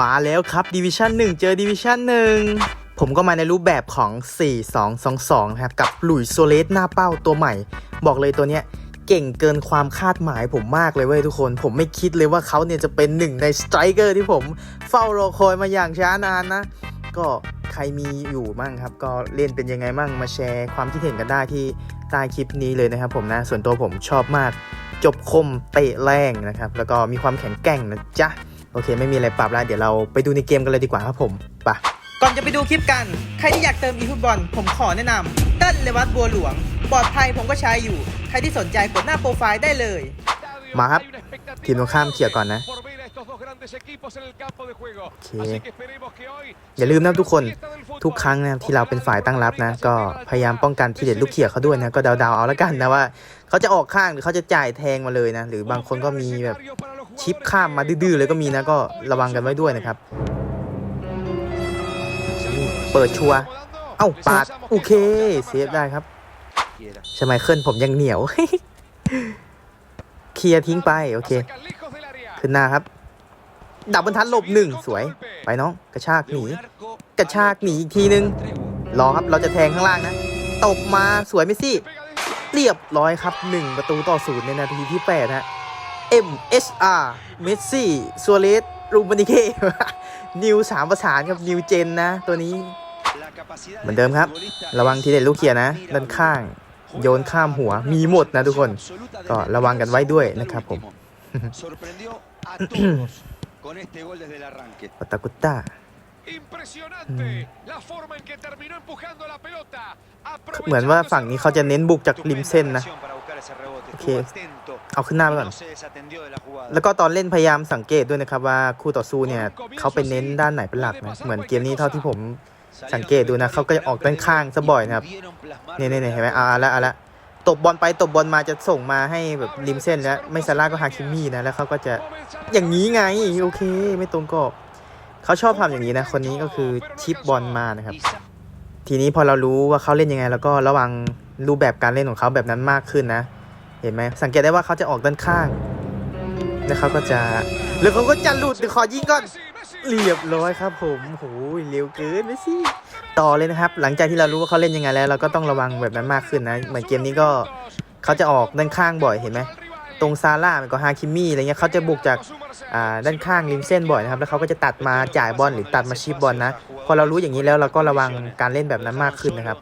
มาแล้วครับดิวิชั่น1 เจอดิวิชั่น1 ผมก็มาในรูปแบบของ 4-2-2-2 นะครับ กับหลุยส์โซเลสหน้าเป้าตัวใหม่ บอกเลยตัวเนี้ยเก่งเกินความคาดหมายผมมากเลยเว้ยทุกคน ผมไม่คิดเลยว่าเขาเนี่ยจะเป็นหนึ่งในสไตรเกอร์ที่ผมเฝ้ารอคอยมาอย่างช้านานนะ ก็ใครมีอยู่มั่งครับ ก็เล่นเป็นยังไงมั่งมาแชร์ความคิดเห็นกันได้ที่ใต้คลิปนี้เลยนะครับผมนะ ส่วนตัวผมชอบมาก จบคมเตะแรงนะครับ แล้วก็มีความแข็งแกร่งนะจ๊ะ โอเค ไม่มีอะไรปรับแล้วเดี๋ยวเราไปดูในเกมกันเลยดีกว่าครับผมไปะก่อนจะไปดูคลิปกัน ใครที่อยากเติมอีฟุตบอลผมขอแนะนำเต้นเลวัตบัวหลวง ปลอดภัยผมก็ใช้อยู่ ใครที่สนใจกดหน้าโปรไฟล์ได้เลย มาครับ ทีมตรงข้ามเขี่ยร์ก่อนนะโอเคอย่าลืมนะทุกคน ทุกครั้งนะที่เราเป็นฝ่ายตั้งรับนะ ก็พยายามป้องกันทีเด็ดลูกเขี่ยเขาด้วยนะ ก็เดาๆเอาแล้วกันนะว่า เขาจะออกข้างหรือเขาจะจ่ายแทงมาเลยนะ หรือบางคนก็มีแบบ ชิปข้ามมาดื้อๆเลยก็มีนะก็ระวังกันไว้ด้วยนะครับ เปิดชัวเอ้าปาดโอเคเซฟได้ครับใช่ไหมเคิลผมยังเหนียว เคลียร์ทิ้งไปโอเค ขึ้นหน้าครับ ดับบรรทัดหลบหนึ่งสวย ไปน้องกระชากหนีกระชากหนีอีกทีนึงรอครับเราจะแทงข้างล่างนะตบมาสวยเมสซี่ เรียบร้อยครับ 1 ประตูต่อศูนย์ในนาทีที่8ฮะ MSR เมสซี่ซัวเรสรูมานิเกนิวสามประสานกับนิวเจนนะ ตัวนี้ เหมือนเดิมครับ ระวังทีเด็ดลูกเขียร์นะ ด้านข้าง โยนข้ามหัวมีหมดนะทุกคน ก็ระวังกันไว้ด้วยนะครับผมปาตากุตตา เหมือนว่าฝั่งนี้เขาจะเน้นบุกจากริมเส้นนะ โอเคเอาขึ้นหน้าไปก่อน แล้วก็ตอนเล่นพยายามสังเกตด้วยนะครับว่าคู่ต่อสู้เนี่ยเขาไปเน้นด้านไหนเป็นหลักนะเหมือนเกมนี้เท่าที่ผมสังเกตดูนะเขาก็จะออกด้านข้างซะบ่อยนะครับเนี่ยเนี่ยเห็นไหมเอาละเอาละตบบอลไปตบบอลมาจะส่งมาให้แบบริมเส้นแล้ว ไม่ซาร่าก็ฮาคิมี่นะแล้วเขาก็จะอย่างนี้ไงโอเค ไม่ตรงกรอบเขาชอบทำอย่างนี้นะคนนี้ก็คือชิปบอลมานะครับ ทีนี้พอเรารู้ว่าเขาเล่นยังไง แล้วก็ระวังรูปแบบการเล่นของเขาแบบนั้นมากขึ้นนะ เห็นไหมสังเกตได้ว่าเขาจะออกด้านข้าง แล้วเขาก็จะแล้วเขาก็จะหลุดเดี๋ยวขอยิงก่อนเรียบร้อยครับผมโหเร็วเกินไปสิต่อเลยนะครับ หลังจากที่เรารู้ว่าเขาเล่นยังไงแล้ว เราก็ต้องระวังแบบนั้นมากขึ้นนะ เหมือนเกมนี้ก็เขาจะออกด้านข้างบ่อยเห็นไหมตรงซาร่ามันก็ฮาคิมี่อะไรเงี้ยเขาจะบุกจากอ่าด้านข้างริมเส้นบ่อยนะครับ แล้วเขาก็จะตัดมาจ่ายบอลหรือตัดมาชิปบอลนะ พอเรารู้อย่างนี้แล้วเราก็ระวังการเล่นแบบนั้นมากขึ้นนะครับ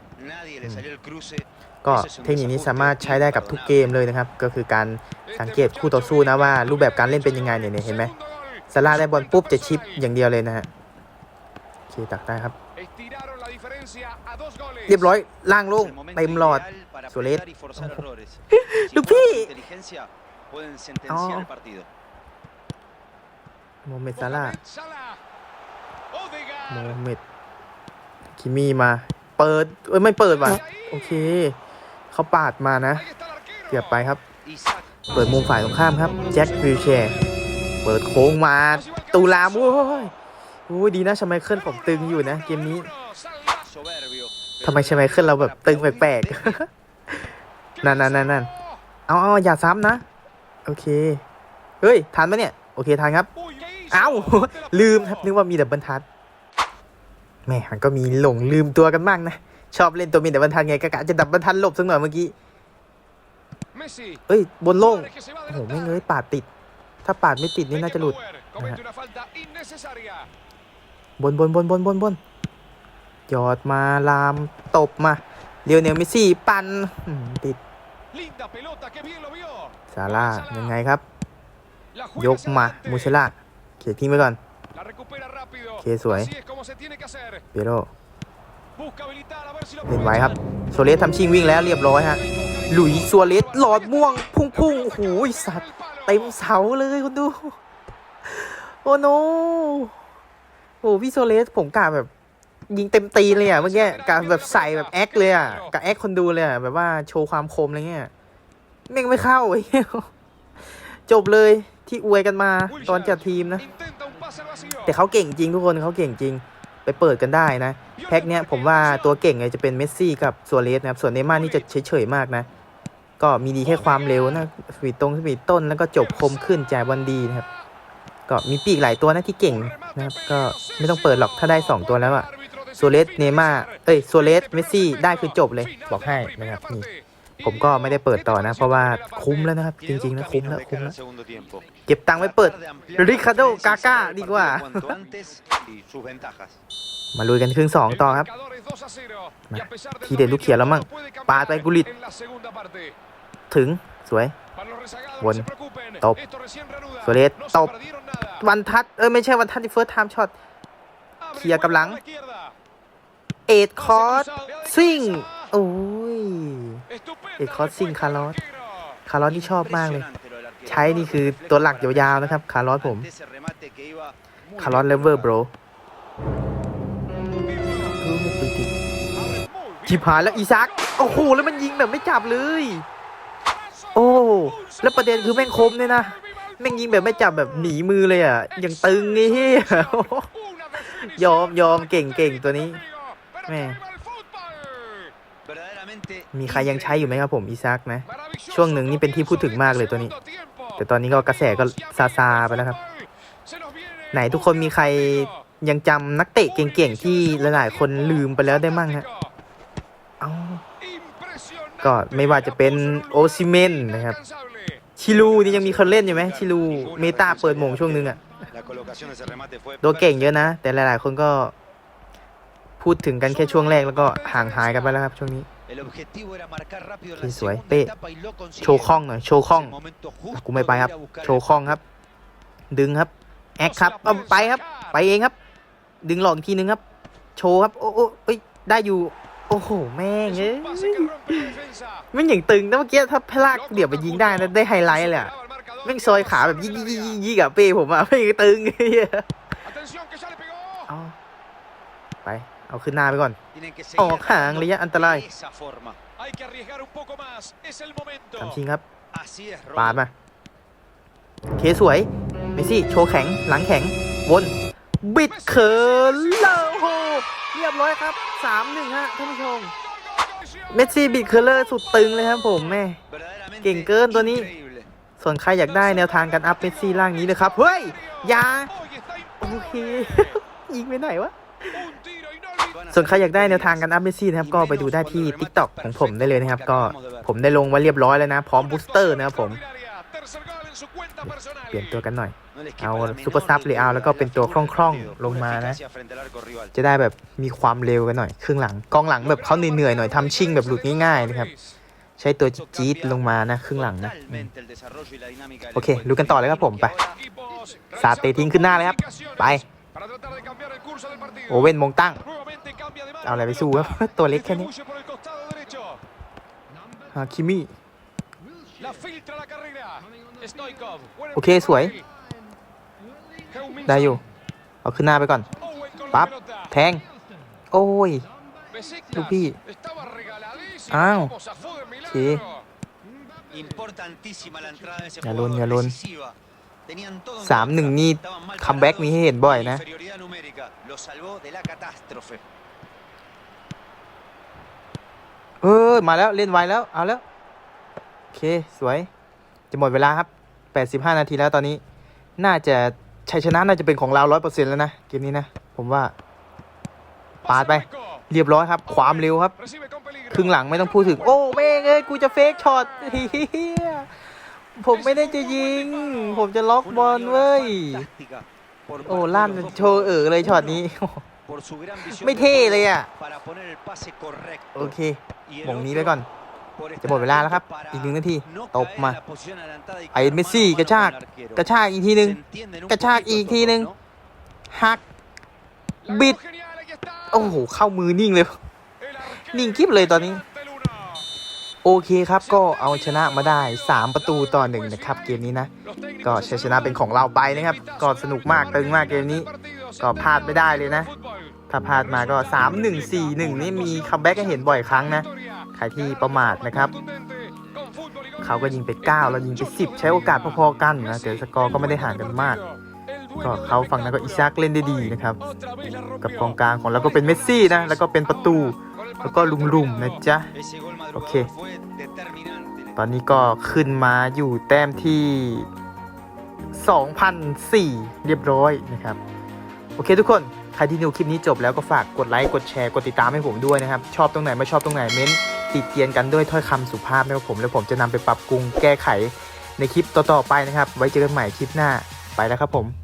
ก็เทคนิคนี้สามารถใช้ได้กับทุกเกมเลยนะครับ ก็คือการสังเกตคู่ต่อสู้นะว่ารูปแบบการเล่นเป็นยังไงเนี่ยเห็นไหมซาร่าได้บอลปุ๊บจะชิปอย่างเดียวเลยนะฮะโอเคตักได้ครับ เรียบร้อยล่างลงเต็มหลอด Suárez. ลูกพี่อ๋อโมเมดซาร่าโมเมดคิมี่มา เปิดเอ้ยไม่เปิดว่ะ โอเค เขาปาดมานะเกือบไปครับ เปิดมุมฝ่ายตรงข้ามครับ แจ็ควิลแชร์ เปิดโค้งมาตูลามโอ้ยโอ้ยดีนะชไมเคิลผมตึงอยู่นะ เกมนี้ทำไมชไมเคิลเราแบบตึงแปลกๆ นั่นนั่นนั่นเอาเอาอย่าซ้ำนะ โอเค เฮ้ยทันปะเนี่ย โอเคทันครับ เอ้า ลืมครับนึกว่ามีดับเบิลทัชแม่มันก็มีหลงลืมตัวกันบ้างนะ ชอบเล่นตัวมีดับเบิลทัชไงกะกะจะดับเบิลทัชหลบสักหน่อยเมื่อกี้เอ้ยบนโล่งโอ้โหไม่เงยปาดติด ถ้าปาดไม่ติดนี่น่าจะหลุดบนบนบนบนบนบนหยอดมาลามตบมาเรียวเนลเมสซี่ปั่นอืมติดซาร่ายังไงครับ ยกมามูเชล่าเขียทิ้งไปก่อนโอเคสวยเปโร เล่นไว้ครับโซเลสทำชิงวิ่งแล้วเรียบร้อยฮะหลุยส์ซัวเลสหลอดม่วง พุ่งพุ่งโอ้โหสัตว์เต็มเสาเลยคุณดู โอ้โนโอ้พี่โซเลสผมกะแบบ ยิงเต็มตีเลยอะเมื่อกี้กะแบบใส่แบบแอคเลยอะกะแอคคนดูเลยอะแบบว่าโชว์ความคมอะไรเงี้ยแม่งไม่เข้าไอ้เหี้ยจบเลยที่อวยกันมาตอนจัดทีมนะ แต่เขาเก่งจริงทุกคนเขาเก่งจริง ไปเปิดกันได้นะ แพ็คเนี้ยผมว่าตัวเก่งเลยจะเป็นเมสซี่กับซัวเรสนะครับ ส่วนเนย์ม่าร์นี่จะเฉยๆมากนะ ก็มีดีแค่ความเร็วนะสปีดตรงสปีดต้นแล้วก็จบคมขึ้นจ่ายบอลดีนะครับ ก็มีปีกหลายตัวนะที่เก่งนะครับ ก็ไม่ต้องเปิดหรอกถ้าได้ 2 ตัวแล้วอะโซเลสเนม่าเอ้ยโซเลสเมสซี่ได้คือจบเลยบอกให้นะครับนี่ผมก็ไม่ได้เปิดต่อนะ เพราะว่าคุ้มแล้วนะครับ จริงๆนะคุ้มแล้วคุ้มแล้วเก็บตังค์ไว้เปิด Ricardo Kaká ดีกว่า มาลุยกันครึ่งสองต่อครับมาทีเด็ดลูกเขียวแล้วมั่งปาดไปกุลิต ถึงสวย วนตบโซเลสตบวันทัด เออไม่ใช่วันทัดที่เฟิร์สไทม์ช็อตเคลียร์กับหลัง เอ็ดคอร์สซิ่งโอ้ย เอ็ดคอร์สซิ่งคาร์ลอสคาร์ลอสที่ชอบมากเลย ใช้นี่คือตัวหลักยาวๆนะครับ คาร์ลอสผม คาร์ลอสเลเวอร์โบร ชิบหายแล้วอีซัก โอ้โห แล้วมันยิงแบบไม่จับเลย โอ้ แล้วประเด็นคือแม่งคมเนี่ยนะ แม่งยิงแบบไม่จับแบบหนีมือเลยอะอย่างตึงไอ้เหี้ยยอมยอมเก่งเก่งตัวนี้ แม่ มีใครยังใช้อยู่ไหมครับผมอีซักนะ ช่วงหนึ่งนี่เป็นที่พูดถึงมากเลยตัวนี้ แต่ตอนนี้ก็กระแสก็ซาซาไปแล้วครับ ไหนทุกคนมีใคร ยังจำนักเตะเก่งๆที่หลายๆ คนลืมไปแล้วได้มั่งฮะเอ้าก็ไม่ว่าจะเป็นโอซิเมนนะครับ ชิลูนี่ยังมีคนเล่นอยู่ไหมชิลูเมตาเปิดหมงช่วงนึงอะตัวเก่งเยอะนะ แต่หลายๆ คนก็พูดถึงกันแค่ช่วงแรกแล้วก็ห่างหายกันไปแล้วครับช่วงนี้ที่สวยเป๊ะโชว์คล่องหน่อยโชว์คล่องกูไม่ไปครับ โชว์คล่องครับ ดึงครับ แอคครับเอาไปครับ ไปเองครับ ดึงหลอกอีกทีนึงครับ โชว์ครับ โอ้โอ้เอ้ยได้อยู่ โอ้โห แม่งเอ้ยไม่งอย่างตึงนะเมื่อกี้ถ้าพลากเดี๋ยวไปยิงได้นะได้ไฮไลท์เลยอะแม่งซอยขาแบบยิกยิกยิกยิกยิกอะเป้ผมอะไม่งตึงเหี้ยเอาไป เอาขึ้นหน้าไปก่อน ออกห่างระยะอันตรายทำชิงครับปาดมาเคสวย เมซี่โชว์แข็ง หลังแข็ง วน บิดเขินเลอโหเรียบร้อยครับ3-1ฮะท่านผู้ชม เมสซี่บิดเคอร์เลอร์สุดตึงเลยครับผมแม่เก่งเกินตัวนี้ ส่วนใครอยากได้แนวทางการอัพเมสซี่ร่างนี้นะครับเฮ้ยอยาโอเคยิงไปไหนวะส่วนใครอยากได้แนวทางการอัพเมสซี่นะครับก็ไปดูได้ที่ TikTok ของผมได้เลยนะครับ ก็ผมได้ลงไว้เรียบร้อยแล้วนะ พร้อมบูสเตอร์นะครับผม เปลี่ยนตัวกันหน่อย เอาซุปเปอร์ซับเลยเอาแล้วก็เป็นตัวคล่องๆลงมานะ จะได้แบบมีความเร็วกันหน่อยครึ่งหลังกองหลังแบบเขาเหนื่อยๆหน่อยทำชิ่งแบบหลุดง่ายๆนะครับใช้ตัวจี๊ดๆลงมานะครึ่งหลังนะอืมโอเครู้กันต่อเลยครับผมไปสาเตทิ้งขึ้นหน้าเลยครับ ไป โอเว่นมงตั้ง เอาอะไรไปสู้ครับตัวเล็กแค่นี้ฮาคิมิ โอเคสวย ได้อยู่ เอาขึ้นหน้าไปก่อน ปั๊บ แทง โอ้ย ลูกพี่ อ้าวโอเคอย่าลุนอย่าลุนสามหนึ่งนี่คัมแบ็กมีให้เห็นบ่อยนะ เออมาแล้วเล่นไวแล้ว เอาแล้ว โอเค สวย จะหมดเวลาครับ 85 นาทีแล้วตอนนี้ น่าจะชัยชนะน่าจะเป็นของเราร้อยเปอร์เซ็นต์แล้วนะเกมนี้นะ ผมว่าปาดไป เรียบร้อยครับ ความเร็วครับ ครึ่งหลังไม่ต้องพูดถึง โอ้แม่งเอ้ยกูจะเฟกช็อตเฮียผมไม่ได้จะยิง ผมจะล็อกบอลเว้ย โอ้ลั่นโชว์เออเลยช็อตนี้ ไม่เท่เลยอะโอเคหม่งนี้ไปก่อน จะหมดเวลาแล้วครับ อีกหนึ่งนาที ตบมา ไอ้เมสซี่กระชาก กระชากอีกทีหนึ่งกระชากอีกทีหนึ่งหัก บิด โอ้โห เข้ามือนิ่งเลย นิ่งคลิปเลยตอนนี้ โอเคครับก็เอาชนะมาได้ 3 ประตูต่อหนึ่งนะครับ เกมนี้นะ ก็ชัยชนะเป็นของเราไปนะครับ ก็สนุกมากตึงมากเกมนี้ ก็พลาดไม่ได้เลยนะ ถ้าพลาดมาก็ 3 1 4 1 นี่มีคัมแบ็กให้เห็นบ่อยครั้งนะใค รที่ประมาทนะครับ เขาก็ยิงไป9เรายิงไป 10 ใช้โอกาสพอๆกันนะแต่สกอร์ก็ไม่ได้ห่างกันมาก ก็เขาฝั่งนั้นก็อิซากเล่นได้ดีนะครับ กับกองกลางของเราก็เป็นเมสซี่นะ แล้วก็เป็นประตู แล้วก็ลุงลุมนะจ๊ะ โอเค ตอนนี้ก็ขึ้นมาอยู่แต้มที่2,004 เรียบร้อยนะครับ โอเคทุกคนใครที่ดูคลิปนี้จบแล้วก็ฝากกดไลค์ กดแชร์ กดติดตามให้ผมด้วยนะครับ ชอบตรงไหน ไม่ชอบตรงไหนเม้น ติดเตียนกันด้วยถ้อยคำสุภาพนะครับผม แล้วผมจะนำไปปรับปรุงแก้ไขในคลิปต่อๆไปนะครับ ไว้เจอกันใหม่คลิปหน้าไปแล้วครับผม